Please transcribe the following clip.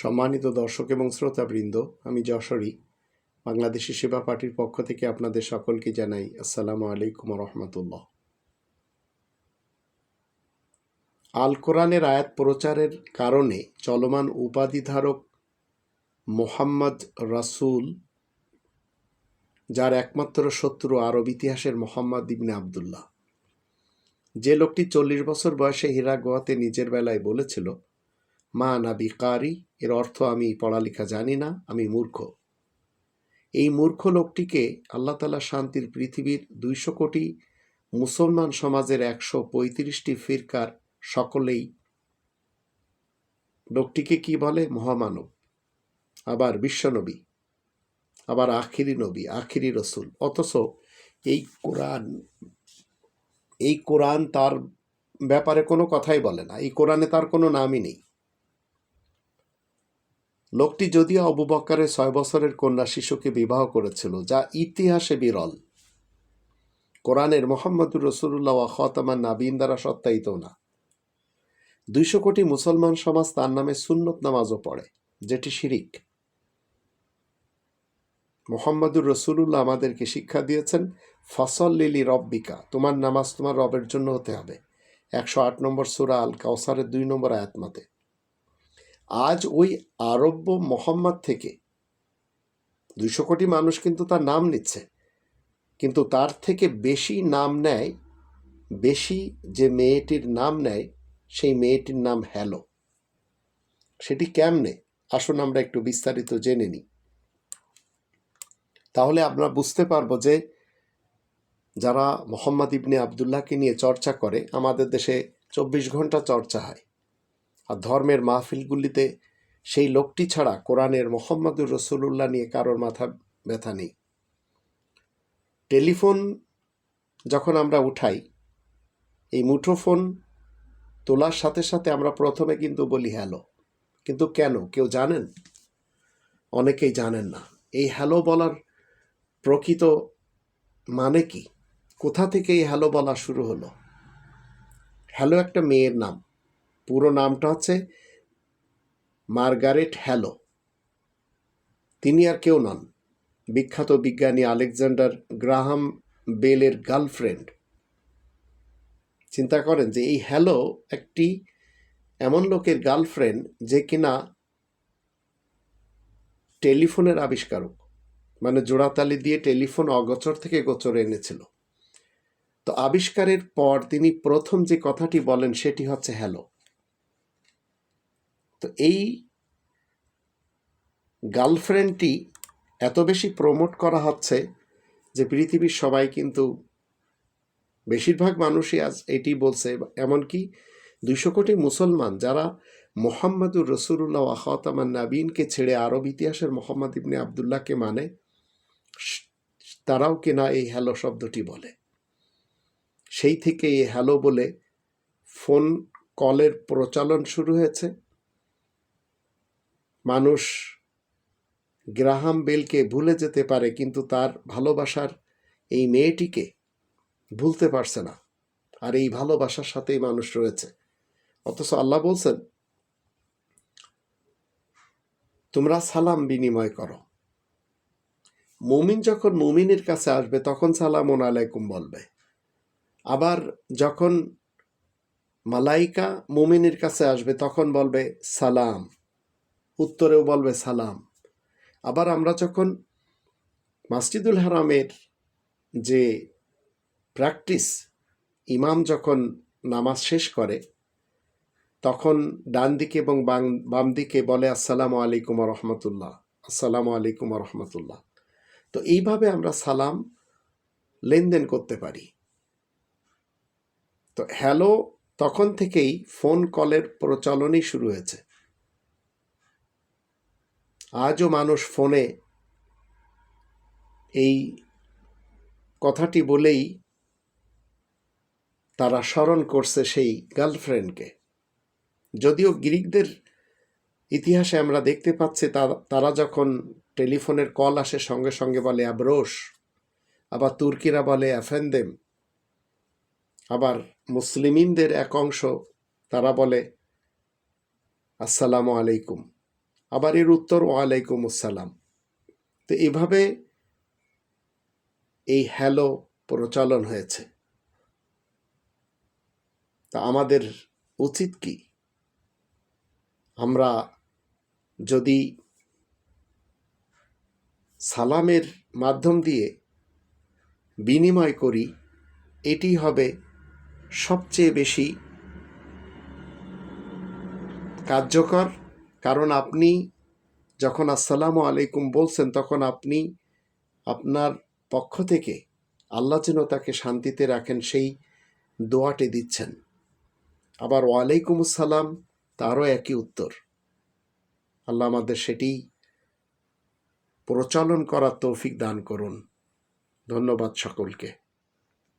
সম্মানিত দর্শক এবং শ্রোতাবৃন্দ, আমি যশোরী, বাংলাদেশি সেবা পার্টির পক্ষ থেকে আপনাদের সকলকে জানাই আসসালামু আলাইকুম রহমতুল্লাহ আল কোরআনের আয়াত প্রচারের কারণে চলমান উপাধিধারক মোহাম্মদ রাসূল, যার একমাত্র শত্রু আরব ইতিহাসের মোহাম্মদ ইবনে আবদুল্লাহ। যে লোকটি চল্লিশ বছর বয়সে হীরা গোয়াতে নিজের বেলায় বলেছিল মা নাবি কারি এর অর্থ আমি পড়ালেখা জানি না, আমি মূর্খ। এই মূর্খ লোকটিকে আল্লাহ তালা শান্তির পৃথিবীর দুইশো কোটি মুসলমান সমাজের একশো পঁয়ত্রিশটি ফিরকার সকলেই লোকটিকে কি বলে? মহামানব। আবার বিশ্বনবী, আবার আখিরি নবী, আখিরি রসুল। অথচ এই কোরআন এই কোরআন তার ব্যাপারে কোনো কথাই বলে না। এই কোরআনে তার কোনো নামই নেই। লোকটি যদিও আবু বক্কারের ছয় বছরের কন্যা শিশুকে বিবাহ করেছিল, যা ইতিহাসে বিরল। কোরআনের মোহাম্মদুর রসুল্লাহ খতামান নাবিন দ্বারা সত্যায়িত না। দুইশো কোটি মুসলমান সমাজ তার নামে সুন্নত নামাজও পড়ে, যেটি শিরিক। মোহাম্মদুর রসুল্লাহ আমাদেরকে শিক্ষা দিয়েছেন, ফসল লিলি রব্বিকা, তোমার নামাজ তোমার রবের জন্য হতে হবে। একশো আট নম্বর সুরা আল কাউসারের দুই নম্বর আয়াত মতে। আজ ওই আরব্য মোহাম্মদ থেকে দুইশো কোটি মানুষ কিন্তু তার নাম নিচ্ছে। কিন্তু তার থেকে বেশি নাম নেয়, বেশি যে মেয়েটির নাম নেয়, সেই মেয়েটির নাম হ্যালো। সেটি কেমনে? আসুন আমরা একটু বিস্তারিত জেনে নিই। তাহলে আমরা বুঝতে পারব যে যারা মোহাম্মদ ইবনে আবদুল্লাহকে নিয়ে চর্চা করে, আমাদের দেশে চব্বিশ ঘণ্টা চর্চা হয়। আর ধর্মের মাহফিলগুলিতে সেই লোকটি ছাড়া কোরআনের মোহাম্মদুর রসুল্লাহ নিয়ে কারোর মাথা ব্যথা নেই। টেলিফোন যখন আমরা উঠাই, এই মুঠোফোন তোলার সাথে সাথে আমরা প্রথমে কিন্তু বলি হ্যালো। কিন্তু কেন? কেউ জানেন? অনেকেই জানেন না। এই হ্যালো বলার প্রকৃত মানে কি? কোথা থেকে এই হ্যালো বলা শুরু হলো? হ্যালো একটা মেয়ের নাম। পুরো নামটা হচ্ছে মার্গারেট হ্যালো। তিনি আর কেউ নন। বিখ্যাত বিজ্ঞানী আলেকজান্ডার গ্রাহাম বেলের গার্লফ্রেন্ড। চিন্তা করেন যে এই হ্যালো একটি এমন লোকের গার্লফ্রেন্ড যে কিনা টেলিফোনের আবিষ্কারক মানে জোড়াতালি দিয়ে টেলিফোন অগোচর থেকে গোচরে এনেছিল। তো আবিষ্কারের পর তিনি প্রথম যে কথাটি বলেন সেটি হচ্ছে হ্যালো। তো এই গার্লফ্রেন্ডটি এত বেশি প্রমোট করা হচ্ছে যে পৃথিবীর সবাই কিন্তু বেশিরভাগ মানুষই আজ এটি বলছে, এমনকি দুইশো কোটি মুসলমান যারা মোহাম্মদুর রসুল্লাহ আহতামান নাবিনকে ছেড়ে আরব ইতিহাসের মোহাম্মদ ইবনে আবদুল্লাহকে মানে তারাও কিনা এই হ্যালো শব্দটি বলে। সেই থেকে এই হ্যালো বলে ফোন কলের প্রচলন শুরু হয়েছে। মানুষ গ্রাহাম বেলকে ভুলে যেতে পারে, কিন্তু তার ভালোবাসার এই মেয়েটিকে ভুলতে পারছে না। আর এই ভালোবাসার সাথেই মানুষ রয়েছে। অথচ আল্লাহ বলছেন, তোমরা সালাম বিনিময় করো। মুমিন যখন মুমিনের কাছে আসবে, তখন সালাম আলাইকুম বলবে। আবার যখন মালাইকা মুমিনের কাছে আসবে, তখন বলবে, সালাম। উত্তরেও বলবে সালাম। আবার আমরা যখন মাসজিদুল হারামের যে প্র্যাকটিস, ইমাম যখন নামাজ শেষ করে, তখন ডান দিকে এবং বাম দিকে বলে, আসসালামু আলাইকুম রহমতুল্লাহ, আসসালামু আলাইকুম রহমতুল্লাহ। তো এইভাবে আমরা সালাম লেনদেন করতে পারি। তো হ্যালো, তখন থেকেই ফোন কলের প্রচলনই শুরু হয়েছে। আজও মানুষ ফোনে এই কথাটি বলেই তারা স্মরণ করছে সেই গার্লফ্রেন্ডকে। যদিও গ্রিকদের ইতিহাসে আমরা দেখতে পাচ্ছি তারা যখন টেলিফোনের কল আসে সঙ্গে সঙ্গে বলে আবরোশ, আবার তুর্কিরা বলে অ্যাফেন্দেম, আবার মুসলিমিনদের এক অংশ তারা বলে, আসসালামু আলাইকুম। আবার এর উত্তর, ওয়ালাইকুম আসসালাম। তো এভাবে এই হ্যালো প্রচলন হয়েছে। তা আমাদের উচিত কি? আমরা যদি সালামের মাধ্যম দিয়ে বিনিময় করি, এটি হবে সবচেয়ে বেশি কার্যকর কারণ আপনি যখন আসসালামু আলাইকুম বলছেন, তখন আপনি আপনার পক্ষ থেকে আল্লাহ যেন তাকে শান্তিতে রাখেন, সেই দোয়াটি দিচ্ছেন। আবার ওয়ালাইকুম আসসালাম, তারও একই উত্তর। আল্লাহ আমাদের সেটি প্রচলন করার তৌফিক দান করুন। ধন্যবাদ সকলকে।